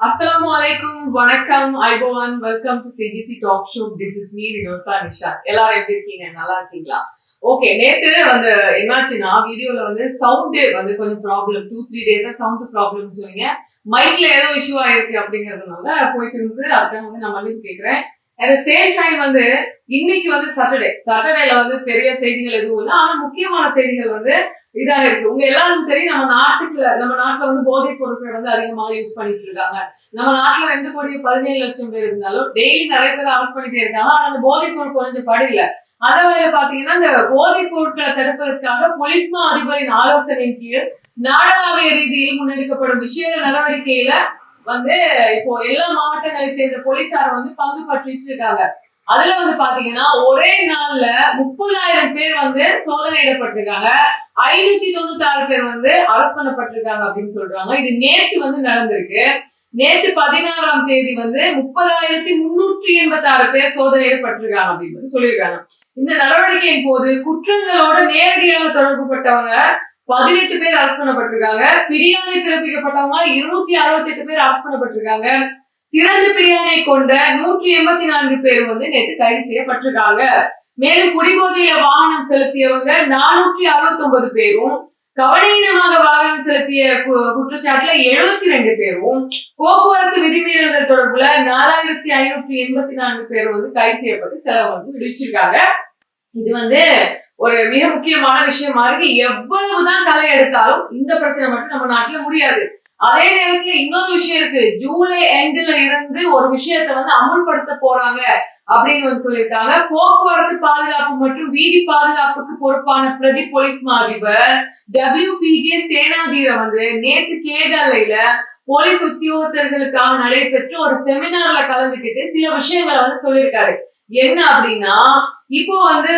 அஸ்லாம் அலைக்கும் வணக்கம் ஐபோவான் welcome to CGC talk show this is me Vinosa Nisha எல்லாரும் எப்படி இருக்கீங்க? நல்லா இருக்கீங்களா? ஓகே நேத்து வந்து என்னாச்சுன்னா வீடியோல வந்து சவுண்ட் வந்து கொஞ்சம் ப்ராப்ளம் டூ த்ரீ டேஸா சவுண்ட் ப்ராப்ளம் சொன்னீங்க. மைக்ல ஏதோ இஷ்யூ ஆயிருக்கு அப்படிங்கறதுனால போயிட்டு இருந்து அதுக்காக வந்து நான் மன்னிப்பு கேட்கிறேன் அட் சேம் டைம் வந்து இன்னைக்கு வந்து சாட்டர்டே சாட்டர்டேல வந்து பெரிய செய்திகள் எதுவும் இல்லை. ஆனா முக்கியமான செய்திகள் வந்து இதாக இருக்கு. உங்க எல்லாருக்கும் தெரியும் நம்ம நாட்டுக்குள்ள நம்ம நாட்டுல வந்து போதைப் பொருட்கள் வந்து அதிகமாக யூஸ் பண்ணிட்டு இருக்காங்க. நம்ம நாட்டுல ரெண்டு கோடி பதினேழு லட்சம் பேர் இருந்தாலும் டெய்லி நிறைய பேர் அரசு பண்ணிட்டே இருக்காங்க. ஆனா அந்த போதைப் பொருள் குறைஞ்ச படியில அதே வகையில பாத்தீங்கன்னா இந்த போதைப் பொருட்களை தடுப்பதற்காக பொலிஸ்மா அதிபரின் ஆலோசனையின் கீழ் நாடளாவிய ரீதியில் முன்னெடுக்கப்படும் விஷய நடவடிக்கையில வந்து இப்போ எல்லா மாவட்டங்களை சேர்ந்த போலீசார் வந்து பங்கு பற்றிட்டு இருக்காங்க. அதுல வந்து பாத்தீங்கன்னா ஒரே நாள்ல முப்பதாயிரம் பேர் வந்து சோதனையிடப்பட்டிருக்காங்க. ஐநூத்தி தொண்ணூத்தி ஆறு பேர் வந்து அரெஸ்ட் பண்ணப்பட்டிருக்காங்க அப்படின்னு சொல்றாங்க. இது நேற்று வந்து நடந்திருக்கு. நேற்று பதினாறாம் தேதி வந்து முப்பதாயிரத்தி முன்னூற்றி எண்பத்தி ஆறு பேர் சோதனையிடப்பட்டிருக்காங்க அப்படின்னு சொல்லியிருக்காங்க. இந்த நடவடிக்கையின் போது குற்றங்களோட நேரடியாக தொடர்புபட்டவங்க பதினெட்டு பேர் அரெஸ்ட் பண்ணப்பட்டிருக்காங்க. பிரியாணை பிறப்பிக்கப்பட்டவங்க இருநூத்தி அறுபத்தி எட்டு பேர் அரெஸ்ட் பண்ணப்பட்டிருக்காங்க. திறந்த பிரியாணை கொண்ட நூற்றி எண்பத்தி நான்கு பேர் வந்து நேற்று கைது செய்யப்பட்டிருக்காங்க. மேலும் குடிபோதைய வாகனம் செலுத்தியவங்க நானூற்றி அறுபத்தி ஒன்பது பேரும் கவனீனமாக வாகனம் செலுத்திய கு- குற்றச்சாட்டுல எழுபத்தி ரெண்டு பேரும் போக்குவரத்து விதிமீறல்கள் தொடர்புல நாலாயிரத்தி ஐநூற்றி எண்பத்தி நான்கு பேர் வந்து கைது செய்யப்பட்டு செலவு வந்து விடுவிச்சிருக்காங்க. இது வந்து ஒரு மிக முக்கியமான விஷயமா இருக்கு எவ்வளவுதான் கலை எடுத்தாலும் இந்த பிரச்சனை மட்டும் நம்ம நாட்டுல முடியாது. அதே நேரத்துல இன்னொரு விஷயம் இருக்கு. ஜூலை எண்ட்ல இருந்து ஒரு விஷயத்த வந்து அமல்படுத்த போறாங்க அப்படின்னு வந்து சொல்லியிருக்காங்க. போக்குவரத்து பாதுகாப்பு மற்றும் வீதி பாதுகாப்புக்கு பொறுப்பான பிரதி போலீஸ் மா டபிள்யூ பிஜே சேனாதீர வந்து நேற்று கேகலையில போலீஸ் உத்தியோகத்தர்களுக்காக நடைபெற்ற ஒரு செமினார்ல கலந்துக்கிட்டு சில விஷயங்களை வந்து சொல்லியிருக்காரு. என்ன அப்படின்னா இப்போ வந்து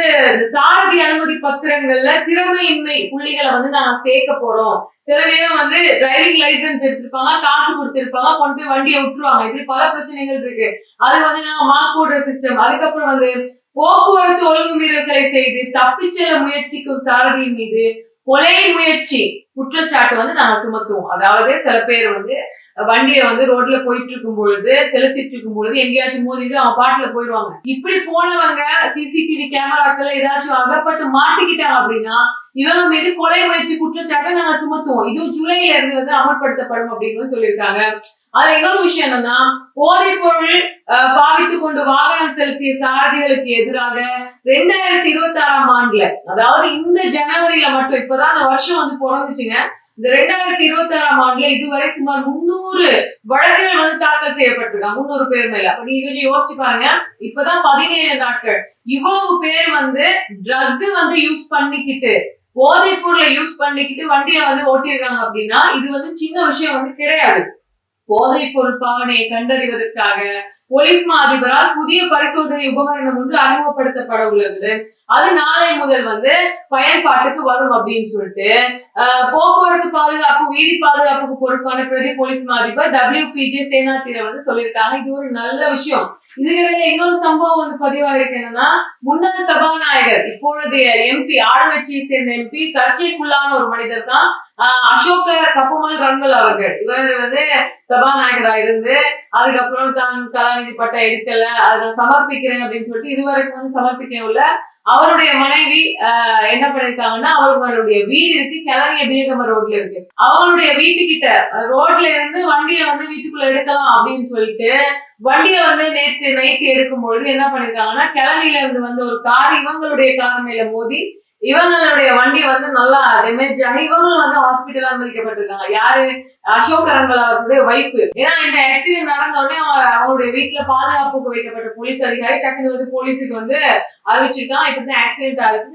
சாரதி அனுமதி பத்திரங்கள்ல திறமையின்மை புள்ளிகளை வந்து நாங்க சேர்க்க போறோம். சில பேரும் வந்து டிரைவிங் லைசென்ஸ் எடுத்திருப்பாங்க காசு கொடுத்திருப்பாங்க கொண்டு போய் வண்டியை விட்டுருவாங்க. இப்படி பல பிரச்சனைகள் இருக்கு. அது வந்து நாங்க மார்க் போடுற சிஸ்டம் அதுக்கப்புறம் வந்து போக்குவரத்து ஒழுங்கு மீறல்களை செய்து தப்பிச்செல்ல முயற்சிக்கும் சாரதியின் மீது கொலை முயற்சி குற்றச்சாட்டு வந்து நாங்க சுமத்துவோம். அதாவது சில பேர் வந்து வண்டியை வந்து ரோட்ல போயிட்டு இருக்கும் பொழுது செலுத்திட்டு இருக்கும் பொழுது எங்கேயாச்சும் மோதிட்டு அவங்க பாட்டுல போயிடுவாங்க. இப்படி போனவங்க சிசிடிவி கேமராக்கள் ஏதாச்சும் அகப்பட்டு மாட்டிக்கிட்டாங்க அப்படின்னா இவங்க மீது கொலை முயற்சி குற்றச்சாட்டை நாங்க சுமத்துவோம். இதுவும் ஜூலைல இருந்து வந்து அமல்படுத்தப்படும் அப்படின்னு சொல்லியிருக்காங்க. அதுல இன்னொரு விஷயம் என்னன்னா போதைப் பொருள் பாவித்துக் கொண்டு வாகனம் செலுத்திய சாரதிகளுக்கு எதிராக ரெண்டாயிரத்தி இருபத்தி ஆறாம் ஆண்டுல அதாவது இந்த ஜனவரியில மட்டும் இப்பதான் அந்த வருஷம் வந்து பிறந்துச்சுங்க. இந்த ரெண்டாயிரத்தி இருபத்தி ஆறாம் ஆண்டுல இதுவரை சுமார் முன்னூறு வழக்குகள் வந்து தாக்கல் செய்யப்பட்டிருக்காங்க முன்னூறு பேர் மேல. அப்ப நீங்க கொஞ்சம் யோசிச்சு பாருங்க. இப்பதான் பதினேழு நாட்கள். இவ்வளவு பேர் வந்து ட்ரக் வந்து யூஸ் பண்ணிக்கிட்டு போதைப் பொருளை யூஸ் பண்ணிக்கிட்டு வண்டியை வந்து ஓட்டியிருக்காங்க அப்படின்னா இது வந்து சின்ன விஷயம் வந்து கிடையாது. போதைப் பொருள் பாவனையை கண்டறிவதற்காக போலீஸ் மா அதிபரால் புதிய பரிசோதனை உபகரணம் ஒன்று அறிமுகப்படுத்தப்பட உள்ளது அது நாளை முதல் வந்து பயன்பாட்டுக்கு வரும் அப்படின்னு சொல்லிட்டு ஆஹ், போக்குவரத்து பாதுகாப்பு வீதி பாதுகாப்புக்கு பொறுப்பான பிரதி போலீஸ் மா அதிபர் டபிள்யூ பிஜே சேனாத்திர வந்து சொல்லியிருக்காங்க. இது ஒரு நல்ல விஷயம். இதுக்கிடையில இன்னொரு சம்பவம் வந்து பதிவாகிருக்கு என்னன்னா முன்னாள் சபாநாயகர் இப்பொழுதைய எம்பி ஆளுங்கட்சியை சேர்ந்த எம்பி சர்ச்சைக்குள்ளான ஒரு மனிதர் தான் ஆஹ், அசோக சப்புமல் ரன்வல் அவர்கள். இவர் வந்து சபாநாயகரா இருந்து அதுக்கப்புறம் தான் கலாநிதி பட்டம் எடுக்கல அதை நான் சமர்ப்பிக்கிறேன் அப்படின்னு சொல்லிட்டு இதுவரைக்கும் வந்து சமர்ப்பிக்க உள்ள அவருடைய மனைவி ஆஹ், என்ன பண்ணிருக்காங்கன்னா அவங்களுடைய வீடு இருக்கு கிளறிய பீகம ரோட்ல இருக்கு. அவங்களுடைய வீட்டுக்கிட்ட ரோட்ல இருந்து வண்டியை வந்து வீட்டுக்குள்ள எடுக்கலாம் அப்படின்னு சொல்லிட்டு வண்டியை வந்து நேற்று நைட்டு எடுக்கும் பொழுது என்ன பண்ணிருக்காங்கன்னா கிளனில இருந்து வந்து ஒரு கார் இவங்களுடைய கார் மேல மோதி இவங்களுடைய வண்டி வந்து நல்லா டேமேஜ் ஆகி இவங்களும் வந்து ஹாஸ்பிட்டல் அனுமதிக்கப்பட்டிருக்காங்க. யாரு? அசோக் ரன்மல் அவருடைய வைஃப் ஏன்னா இந்த ஆக்சிடென்ட் நடந்த உடனே அவங்க- அவங்களுடைய வீட்டுல பாதுகாப்புக்கு வைக்கப்பட்ட போலீஸ் அதிகாரி டக்குனு வந்து போலீஸுக்கு வந்து அறிவிச்சிருக்கான் இப்படிதான் ஆக்சிடென்ட் ஆகுது.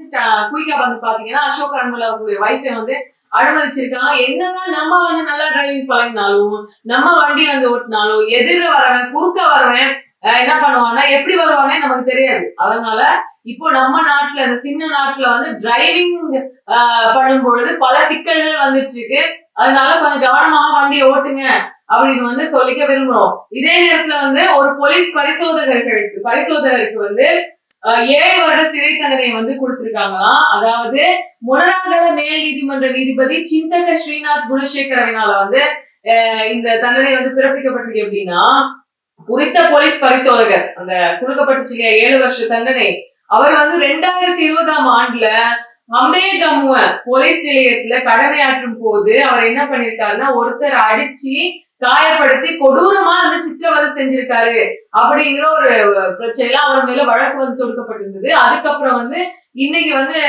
குயிக்கா வந்து பாத்தீங்கன்னா அசோக் ரன்மல் அவருடைய வைஃபை வந்து அனுமதிச்சிருக்காங்க. என்னதான் நம்ம வந்து நல்லா டிரைவிங் பழகினாலும் நம்ம வண்டி வந்து ஓட்டினாலும் எதிர வரவன் குறுக்க வரவன் என்ன பண்ணுவான்னா எப்படி வருவானே நமக்கு தெரியாது. அதனால இப்போ நம்ம நாட்டுல இந்த சின்ன நாட்டுல வந்து டிரைவிங் பண்ணும் பொழுது பல சிக்கல்கள் வந்துட்டு இருக்கு அதனால கொஞ்சம் கவனமாக வண்டியை ஓட்டுங்க அப்படின்னு வந்து சொல்லிக்க விரும்புறோம். இதே நேரத்துல வந்து ஒரு போலீஸ் பரிசோதகர்களுக்கு பரிசோதகருக்கு வந்து ஏழு வருட சிறை தண்டனை வந்து கொடுத்திருக்காங்களாம் அதாவது முனராகல மேல் நீதிமன்ற நீதிபதி சிந்தக ஸ்ரீநாத் குணசேகரனால வந்து இந்த தண்டனை வந்து பிறப்பிக்கப்பட்டிருக்கு அப்படின்னா குறித்த போலீஸ் பரிசோதகர் அந்த கொடுக்கப்பட்டுச்சு இல்லையா ஏழு வருஷ தண்டனை. அவர் வந்து ரெண்டாயிரத்தி இருபதாம் ஆண்டுல அம்பேகமுவ போலீஸ் நிலையத்துல கடமையாற்றும் போது அவர் என்ன பண்ணிருக்காருன்னா ஒருத்தர் அடிச்சு காயப்படுத்தி கொடூர வந்து செஞ்சிருக்காரு அப்படிங்கிற ஒரு பிரச்சனையில அவர் மேல வழக்கு வந்து தொடுக்கப்பட்டிருந்தது. அதுக்கப்புறம் வந்து இன்னைக்கு வந்து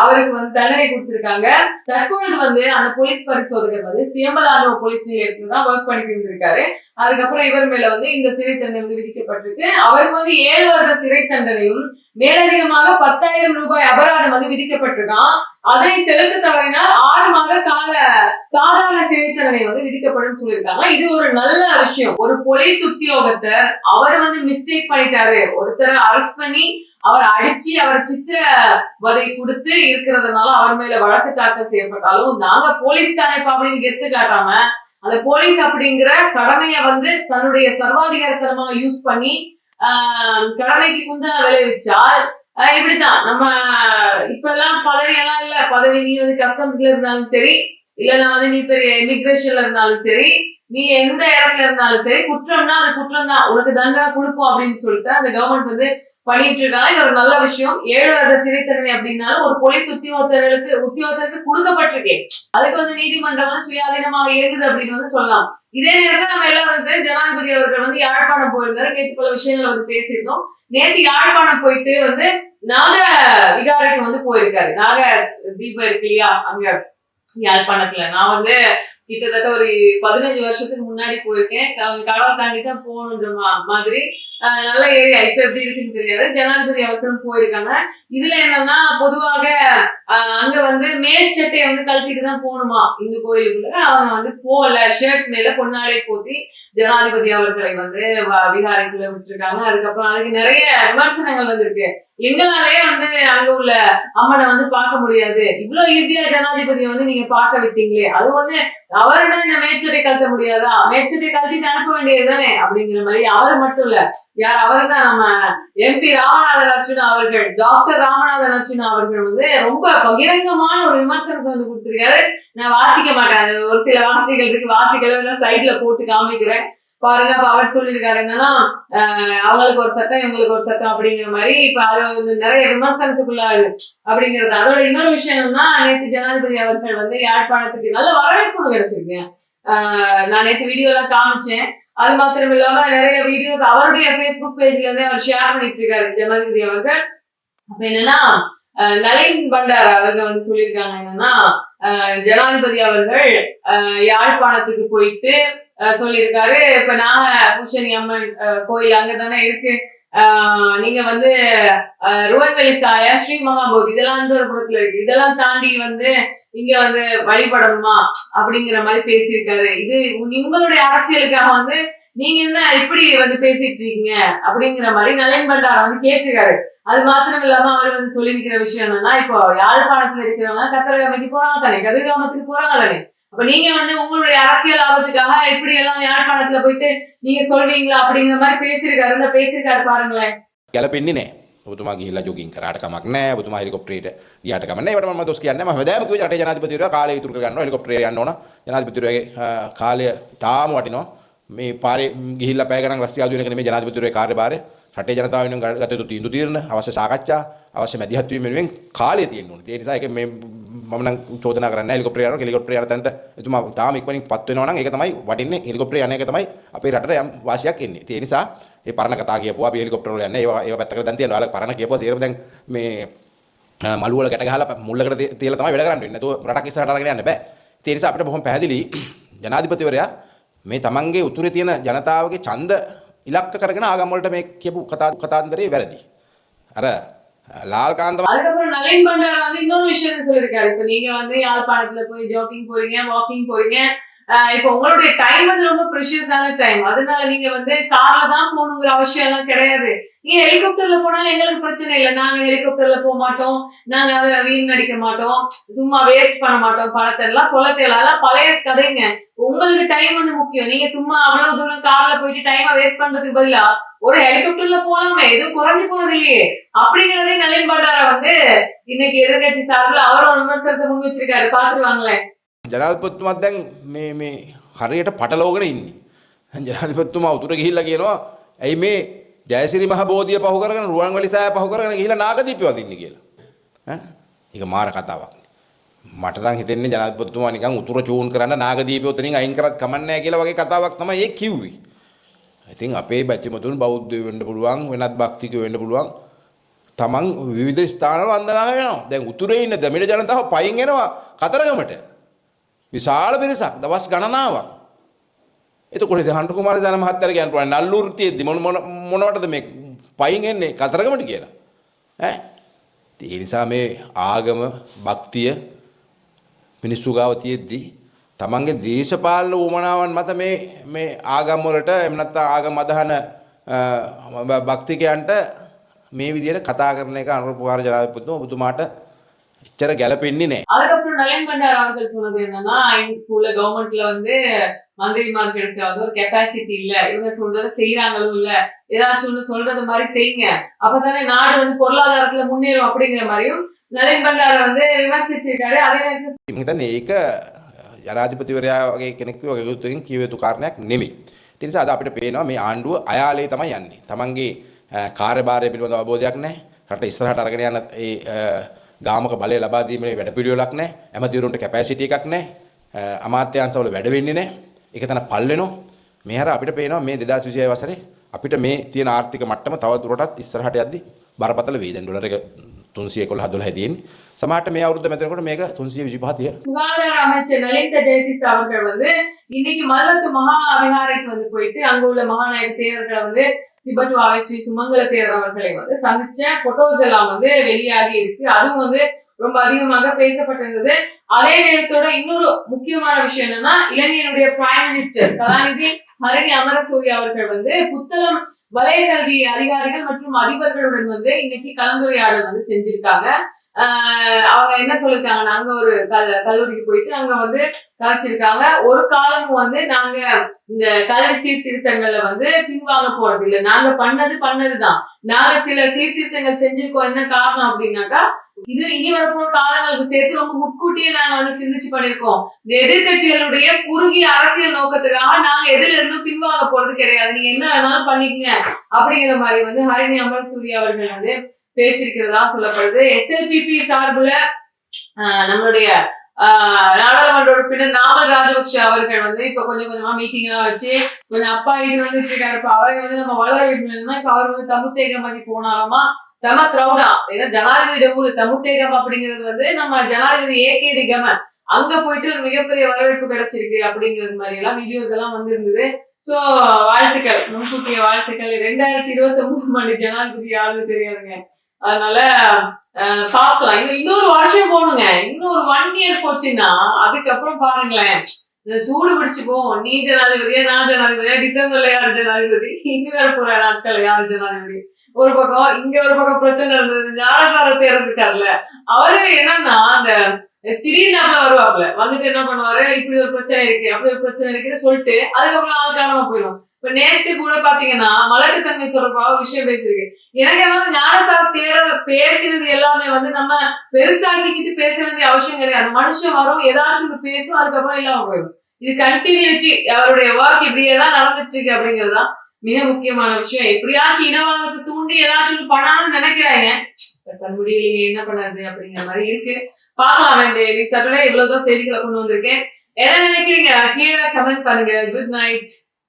அவருக்கு வந்து தண்டனை கொடுத்திருக்காங்க. தற்பொழுது வந்து அந்த போலீஸ் பரிசோதகர் வந்து சியம்பலானோ போலீஸ் நிலையத்துல தான் ஒர்க் பண்ணிட்டு இருந்திருக்காரு. அதுக்கப்புறம் இவர் மேல வந்து இந்த சிறை தண்டனை வந்து விதிக்கப்பட்டிருக்கு. அவருக்கு வந்து ஏழு வருட சிறை தண்டனையும் மேலதிகமாக பத்தாயிரம் ரூபாய் அபராதம் வந்து விதிக்கப்பட்டிருக்கான் அதை செலுத்த தவறினால் ஆறு மாத கால சாதாரண சிறை தண்டனை வந்து விதிக்கப்படும் சொல்லியிருக்காங்க. இது ஒரு நல்ல விஷயம். ஒரு போலீஸ் உத்தியோகத்தர் அவர் வந்து மிஸ்டேக் பண்ணிட்டாரு. ஒருத்தரை அரெஸ்ட் பண்ணி அவர் அடிச்சு அவர் சித்திர வதை கொடுத்து இருக்கிறதுனால அவர் மேல வழக்கு தாக்கல் செய்யப்பட்டாலும் நாங்க போலீஸ் தானே அப்படின்னு கெத்து காட்டாம அந்த போலீஸ் அப்படிங்கிற கடமையை வந்து தன்னுடைய சர்வாதிகாரத்தனமாக யூஸ் பண்ணி ஆஹ் கடமைக்கு குந்தா விளைவிச்சால் ஆஹ் இப்படிதான் நம்ம இப்ப எல்லாம் பதவி எல்லாம் இல்ல. பதவி நீ வந்து கஸ்டம்ஸ்ல இருந்தாலும் சரி இல்லைன்னா வந்து நீ பெரிய இமிகிரேஷன்ல இருந்தாலும் சரி நீ எந்த இடத்துல இருந்தாலும் சரி குற்றம்னா அது குற்றம் தான் உனக்கு தண்டனை கொடுப்போம் அப்படின்னு சொல்லிட்டு அந்த கவர்மெண்ட் வந்து பண்ணிட்டு இருக்காங்க இது ஒரு நல்ல விஷயம். ஏழு வருட சிறை தண்டனை அப்படின்னாலும் ஒரு போலீஸ் உத்தியோகத்தர்களுக்கு உத்தியோகத்தருக்கு கொடுக்கப்பட்டிருக்கே. அதுக்கு வந்து நீதிமன்றம் வந்து சுயாதீனமாக இருக்குது அப்படின்னு வந்து சொல்லலாம். இதே நேரத்தில் நம்ம எல்லாரும் வந்து ஜனாதிபதி அவர்கள் வந்து யாழ்ப்பாணம் போயிருந்தாரு. நேற்று பல விஷயங்கள் வந்து பேசியிருந்தோம். நேற்று யாழ்ப்பாணம் போயிட்டு வந்து நாக விகாரைக்கு வந்து போயிருக்காரு. நாக தீபம் இருக்கு இல்லையா? அங்க யாழ்ப்பாணத்துல. நான் வந்து கிட்டத்தட்ட ஒரு பதினஞ்சு வருஷத்துக்கு முன்னாடி போயிருக்கேன். க- கடல் தாண்டி தான் போகணுன்ற மாதிரி. ஆஹ் நல்ல ஏரியா இப்ப எப்படி இருக்குன்னு தெரியாது. ஜனாதிபதி அவர்களும் போயிருக்காங்க. இதுல என்னன்னா பொதுவாக அங்க வந்து மேற்சட்டையை வந்து கழட்டிட்டு தான் போகணுமா? இந்து கோயிலுக்குள்ள. அவங்க வந்து போகல. ஷர்ட் மேல பொன்னாடை போத்தி ஜனாதிபதி அவர்களை வந்து வ- விகாரைக்குள்ள விட்டுருக்காங்க. அதுக்கப்புறம் அதுக்கு நிறைய விமர்சனங்கள் வந்திருக்கு. எங்களாலே வந்து அங்க உள்ள அம்மனை வந்து பார்க்க முடியாது. இவ்வளவு ஈஸியா ஜனாதிபதியை வந்து நீங்க பார்க்க விட்டீங்களே. அது வந்து அவருன்னா இந்த மேச்சட்டை கழட்ட முடியாதா? மேச்சட்டை கழட்டிட்டு அனுப்ப வேண்டியது தானே? அப்படிங்கிற மாதிரி அவர் மட்டும் இல்ல. யார் அவர் தான் நம்ம எம்பி ராமநாதன் அர்ச்சுனா அவர்கள். டாக்டர் ராமநாதன் அர்ச்சுனா அவர்கள் வந்து ரொம்ப பகிரங்கமான ஒரு விமர்சனத்தை வந்து கொடுத்துருக்காரு. நான் வாசிக்க மாட்டேன். ஒரு சில வார்த்தைகள் இருக்கு. வாசிக்கல சைட்ல போட்டு காமிக்கிறேன். பாருங்க இப்ப அவர் சொல்லியிருக்காரு என்னன்னா ஆஹ் அவங்களுக்கு ஒரு சட்டம் இவங்களுக்கு ஒரு சட்டம் அப்படிங்கிற மாதிரி. இப்ப அது வந்து நிறைய விமர்சனத்துக்குள்ளாது அப்படிங்கிறது. அதோட இன்னொரு விஷயம்னா நேற்று ஜனாதிபதி அவர்கள் வந்து யாழ்ப்பாணத்துக்கு நல்ல வரவேற்பு கிடைச்சிருக்கேன் ஆஹ் நான் நேற்று வீடியோ எல்லாம் காமிச்சேன். அது மாத்திரம் இல்லாம நிறைய வீடியோஸ் அவருடைய ஃபேஸ்புக் பேஜ்ல இருந்து அவர் ஷேர் பண்ணிட்டு இருக்காரு ஜனாதிபதி அவர்கள். அப்ப என்னன்னா ஆஹ் பண்டார் அவங்க வந்து சொல்லியிருக்காங்க என்னன்னா ஆஹ் ஜனாதிபதி அவர்கள் ஆஹ் யாழ்ப்பாணத்துக்கு போயிட்டு சொல்லியிருக்காரு இப்ப நாங்க பூஷணி அம்மன் கோயில் அங்கதானே இருக்கு. ஆஹ் நீங்க வந்து ஆஹ் ருவன்வெளி சாயா ஸ்ரீ மகாபோதி இதெல்லாம் அந்தபுரத்துல இருக்கு? இதெல்லாம் தாண்டி வந்து இங்க வந்து வழிபடணுமா? அப்படிங்கிற மாதிரி பேசியிருக்காரு. இது உங்களுடைய அரசியலுக்காக வந்து நீங்க என்ன இப்படி வந்து பேசிட்டு இருக்கீங்க? அப்படிங்கிற மாதிரி நலன் பண்டார வந்து கேட்டிருக்காரு. அது மாத்திரம் இல்லாம அவர் வந்து சொல்லியிருக்கிற விஷயம் என்னன்னா இப்போ யாழ்ப்பாணத்துல இருக்கிறவங்க கத்திரகாமைக்கு போறாங்க தானே கதிர்காமத்துக்கு போறாங்க தானே அப்ப நீங்க வந்து உங்களுடைய அரசியல் ஆபத்துக்காக இப்படி எல்லாம் யாழ்ப்பாணத்துல போயிட்டு நீங்க சொல்வீங்களா அப்படிங்கிற மாதிரி பேசியிருக்காரு இந்த பேசியிருக்காரு பாருங்களேன் ගැලපෙන්නේ නෑ ඔබතුමා ගිහිල්ලා ජොගින් කරාට කමක් නෑ ඔබතුමා හෙලිකොප්ටරේට ගියාට කමක් නෑ ඒවට මම දොස් කියන්නේ නැහැ. මම හැමදාම කිව්වේ රටේ ජනාධිපතිවරයා කාලය ඉතුරු කරගන්නවා හෙලිකොප්ටරේ යන්න ඕන ජනාධිපතිවරයාගේ අ, කාලය තාම වටිනවා මේ පාරේ ම්, ගිහිල්ලා පැය ගණන් රස්තියාදු වෙන එක නෙමෙයි ජනාධිපතිවරයාගේ කාර්යභාරය රටේ ජනතාව වෙනුවෙන් ගත ගත යුතු තීන්දුව తీරන අවශ්‍ය සාකච්ඡා අවශ්‍ය මැදිහත් වීම වෙනුවෙන් කාලය තියෙන්න ඕනේ ඒ නිසා ඒක මේ මම නම් චෝදනා කරන්නේ නැහැ හෙලිකොප්ටරේ යනවා හෙලිකොප්ටරේ යන තැනට එතුමා තාම ඉක්මනින් පත් වෙනවා නම් ඒක තමයි වටින්නේ හෙලිකොප්ටරේ යන එක තමයි අපේ රටට යම් වාසියක් එන්නේ ඒ නිසා ඒ පරණ කතා කියපුවා අපි හෙලිකොප්ටර් වල යන්නේ ඒවා ඒවා පැත්තකට දැන් තියෙනවා. ඔයාලා පරණ කියපුවා සේරම දැන් මේ අ, මළු වල ගැට ගහලා මුල්ලකට තිය- තියලා තමයි වැඩ කරන්න වෙන්නේ. නැතුව රටක් ඉස්සරහට අරගෙන යන්න බෑ. ඒ නිසා අපිට බොහොම පැහැදිලි ජනාධිපතිවරයා මේ තමන්ගේ උතුරේ තියෙන ජනතාවගේ ඡන්ද ඉලක්ක කරගෙන ආගම් වලට මේ කියපු කතා කතාන්දරේ වැරදි. අර ලාල් කාන්ත அதுக்கப்புறம் நளின் பண்டார வந்து இன்னொரு விஷயம் சொல்லியிருக்காரு இப்ப நீங்க வந்து யாழ்ப்பாணத்துல போய் ஜாக்கிங் போறீங்க வாக்கிங் போறீங்க ஆஹ் இப்ப உங்களுடைய டைம் வந்து ரொம்ப ப்ரெஷியஸான டைம் அதனால நீங்க வந்து கார்ல தான் போகணுங்கிற அவசியம் எல்லாம் கிடையாது நீங்க ஹெலிகாப்டர்ல போனாலும் எங்களுக்கு பிரச்சனை இல்லை நாங்க ஹெலிகாப்டர்ல போக மாட்டோம் நாங்க அதை வீண் அடிக்க மாட்டோம் சும்மா வேஸ்ட் பண்ண மாட்டோம் பணத்தை எல்லாம் சொல்ல தேவையில்ல அதெல்லாம் பழைய கதைங்க உங்களுக்கு டைம் வந்து முக்கியம் நீங்க சும்மா அவ்வளவு தூரம் கார்ல போயிட்டு டைமை வேஸ்ட் பண்றதுக்கு பதிலா ஒரு ஹெலிகாப்டர்ல போலாமே எதுவும் குறைஞ்சு போறது இல்லையே அப்படிங்கிறதே நளின் பண்டார வந்து இன்னைக்கு எதிர்கட்சி சார்பில் அவர் ஒரு விமர்சனத்தை முன் வச்சிருக்காரு பாத்துருவாங்களேன் ජනාධිපතිතුමත් දැන් මේ මේ හරියට පටලෝගෙන ඉන්නේ. ජනාධිපතිතුමා උතුර ගිහිල්ලා කියනවා ඇයි මේ ජයසිරි මහ බෝධිය පහු කරගෙන රුවන්වැලි සෑය පහු කරගෙන ගිහිල්ලා නාගදීපේ වදින්නේ කියලා. ඈ? ඒක මාර කතාවක්. මට නම් හිතෙන්නේ ජනාධිපතිතුමා නිකන් උතුර චූන් කරන්න නාගදීපේ උතනින් අයින් කරත් කමන්නේ නැහැ කියලා වගේ කතාවක් තමයි ඒ කිව්වේ. ඉතින් අපේ බැතිමතුන් බෞද්ධ වෙන්න පුළුවන් වෙනත් භක්තිකයෝ වෙන්න පුළුවන්. තමන් විවිධ ස්ථානවල වන්දනා වෙනවා. දැන් උතුරේ ඉන්න දමිළ ජනතාව පයින් එනවා කතරගමට. විශාල පිරිසක් දවස් ගණනාවක්. එතකොට ඉතින් හන්ට කුමාර ජන මහත්තයාට කියන්න පුළුවන් නල්ලූරු තියෙද්දි මොන මොන මොනවටද මේ පයින් එන්නේ කතරගමට කියලා. ඈ ඒ නිසා මේ ආගම භක්තිය මිනිස්සු ගාව තියෙද්දි තමන්ගේ දේශපාලන උවමනාවන් මත මේ මේ ආගම් වලට එහෙම නැත්නම් ආගම් අදහන අ, භක්තිකයන්ට මේ විදිහට කතා කරන එක අනුර පුහාර ජනාධිපතිතුමා ඔබතුමාට එච්චර ගැළපෙන්නේ නැහැ. அதுக்கப்புறம் நலன் பண்டார் அவர்கள் சொன்னது என்னன்னா இங்க உள்ள கவர்மெண்ட்ல வந்து மந்திரிமாருக்கு எடுக்க வந்து ஒரு கெப்பாசிட்டி இல்ல இவங்க சொல்றதை செய்யறாங்களும் இல்ல ஏதாச்சும் ஒண்ணு சொல்றது மாதிரி செய்யுங்க அப்பதானே நாடு வந்து பொருளாதாரத்துல முன்னேறும் அப்படிங்கிற மாதிரியும் நலன் பண்டார வந்து விமர்சிச்சிருக்காரு அதே நேரத்துல මම හිතන්නේ ඒක ජනාධිපතිවරයා වගේ කෙනෙක්ව වගේ යුතුකින් කිව යුතු කාරණයක් නෙමෙයි. ඒ නිසා අද අපිට පේනවා මේ ආණ්ඩුව අයාලේ තමයි යන්නේ. තමන්ගේ අ, කාර්යභාරය පිළිබඳව අවබෝධයක් නැහැ. රට ඉස්සරහට අරගෙන යන ඒ අ, ගාමක බලය ලබා දීමේ වැඩපිළිවෙලක් නැහැ. ඇමතිවරුන්ට කැපැසිටි එකක් නැහැ. අ, අමාත්‍යාංශවල වැඩ වෙන්නේ නැහැ. ඒක තන පල් වෙනවා. මේ හැර අපිට පේනවා මේ 2026 වසරේ අපිට මේ තියෙන ආර්ථික මට්ටම තව දුරටත් ඉස්සරහට යද්දි බරපතල වෙයි. දැන් ඩොලර් එක 311 12 තියෙන්නේ. සමහරට මේ අවුරුද්ද මැදනකොට මේක 325 30 சுகாதார அமைச்சர் நலிந்த ஜெயதீஸ் அவர்கள் வந்து இன்னைக்கு மல்லத்து மகா விஹாரைக்கு வந்து போயிட்டு அங்க உள்ள மகாநாயக தேரர்களை வந்து திபட்டுவாவை ஸ்ரீ சுமங்கல தேரர் அவர்களை வந்து சந்திச்ச போட்டோஸ் எல்லாம் வந்து வெளியாகி இருக்கு அதுவும் வந்து ரொம்ப அதிகமாக பேசப்பட்டிருந்தது அதே நேரத்தோட இன்னொரு முக்கியமான விஷயம் என்னன்னா இலங்கையினுடைய பிரைம் மினிஸ்டர் கலாநிதி ஹரணி அமரசூரி அவர்கள் வந்து புத்தளம் வலய கல்வி அதிகாரிகள் மற்றும் அதிபர்களுடன் வந்து இன்னைக்கு கலந்துரையாடல் வந்து செஞ்சிருக்காங்க. ஆஹ் அவங்க என்ன சொல்லிருக்காங்க அங்க ஒரு கல்லூரிக்கு போயிட்டு அங்க வந்து கழிச்சிருக்காங்க ஒரு காலம் வந்து நாங்க இந்த கல்வி சீர்திருத்தங்கள்ல வந்து பின்வாங்க போறது இல்ல. நாங்க பண்ணது பண்ணதுதான். நாங்க சில சீர்திருத்தங்கள் செஞ்சிருக்கோம். என்ன காரணம் அப்படின்னாக்கா இது இனி வரப்போற காலங்களுக்கு சேர்த்து ரொம்ப முன்கூட்டியே நாங்க வந்து சிந்திச்சு பண்ணிருக்கோம். இந்த எதிர்கட்சிகளுடைய குறுகிய அரசியல் நோக்கத்துக்காக நாங்க எதிர்ல இருந்தும் பின்வாங்க போறது கிடையாது. நீங்க என்ன வேணாலும் பண்ணிக்கங்க அப்படிங்கிற மாதிரி வந்து ஹரிணி அமர் சூர்யா அவர்கள் வந்து பேசியிருக்கிறதா சொல்லப்படுது. எஸ்எல்பிபி சார்புல ஆஹ் நம்மளுடைய நாடாளுமன்ற உறுப்பினர் நாமல் ராஜபக்ஷ அவர்கள் வந்து இப்ப கொஞ்சம் கொஞ்சமா மீட்டிங் எல்லாம் வச்சு கொஞ்சம் அப்பா இது வந்து இருக்காரு இப்ப அவரை வந்து நம்ம வளர வைக்கணும்னா இப்ப அவர் வந்து தமுத்தேகம் பண்ணி போனாலுமா செம கிரௌடா ஏன்னா ஜனாதிபதி ஊர் தமுத்தேகம் அப்படிங்கிறது வந்து நம்ம ஜனாதிபதி ஏகேடி கமன். அங்க போயிட்டு ஒரு மிகப்பெரிய வரவேற்பு கிடைச்சிருக்கு அப்படிங்கிறது மாதிரி எல்லாம் வீடியோஸ் எல்லாம் வந்து இருந்தது சோ வாழ்த்துக்கள் முன்கூட்டிய வாழ்த்துக்கள். ரெண்டாயிரத்தி இருபத்தி ஒன்பது ஆண்டு ஜனாதிபதி யாருன்னு தெரியாதுங்க. அதனால அஹ், பார்க்கலாம் இன்னும் இன்னொரு வருஷம் போகணுங்க இன்னொரு ஒன் இயர் போச்சுன்னா அதுக்கப்புறம் பாருங்களேன். இந்த சூடு பிடிச்சு போவோம் நீ ஜனாதிபதியா நான் ஜனாதிபதியா டிசம்பர்ல யார் ஜனாதிபதி? இன்னும் வேற போற நாட்கள் யார் ஜனாதிபதி? ஒரு பக்கம் இங்க ஒரு பக்கம் பிரச்சனை இருந்தது ஞானசார தேர்வு அவரு என்னன்னா அந்த திடீர்னு வருவாப்ல வந்துட்டு என்ன பண்ணுவாரு? இப்படி ஒரு பிரச்சனை இருக்கு அப்படி ஒரு பிரச்சனை இருக்குன்னு சொல்லிட்டு அதுக்கப்புறம் ஆள் காணாம போயிடும் இப்ப நேத்து கூட பாத்தீங்கன்னா மலட்டுத்தன்மை தொடர்பாக விஷயம் பேசியிருக்கு எனக்கு வந்து ஞானசார தேர்தல் பேசுறது எல்லாமே வந்து நம்ம பெருசாக்கிக்கிட்டு பேச வேண்டிய அவசியம் கிடையாது. மனுஷன் வரும் ஏதாச்சும் ஒன்று பேசும் அதுக்கப்புறம் இல்லாம போயிடும். இது கண்டினியூட்டி அவருடைய ஒர்க் இப்படியே தான் நடந்துட்டு இருக்கு அப்படிங்கிறது தான் மிக முக்கியமான விஷயம். எப்படியாச்சும் இனவாதத்தை தூண்டி ஏதாச்சும் ஒன்று பண்ணணும்னு நினைக்கிறாங்க. பண்ண முடியலையே என்ன பண்ணாது அப்படிங்கிற மாதிரி இருக்கு. பார்க்கலாம் ரெண்டு இன்னைக்கு சாட்டர்டே இவ்வளவுதான் செய்திகளை கொண்டு வந்திருக்கேன். என்ன நினைக்கிறீங்க? கீழே கமெண்ட் பண்ணுங்க. Good night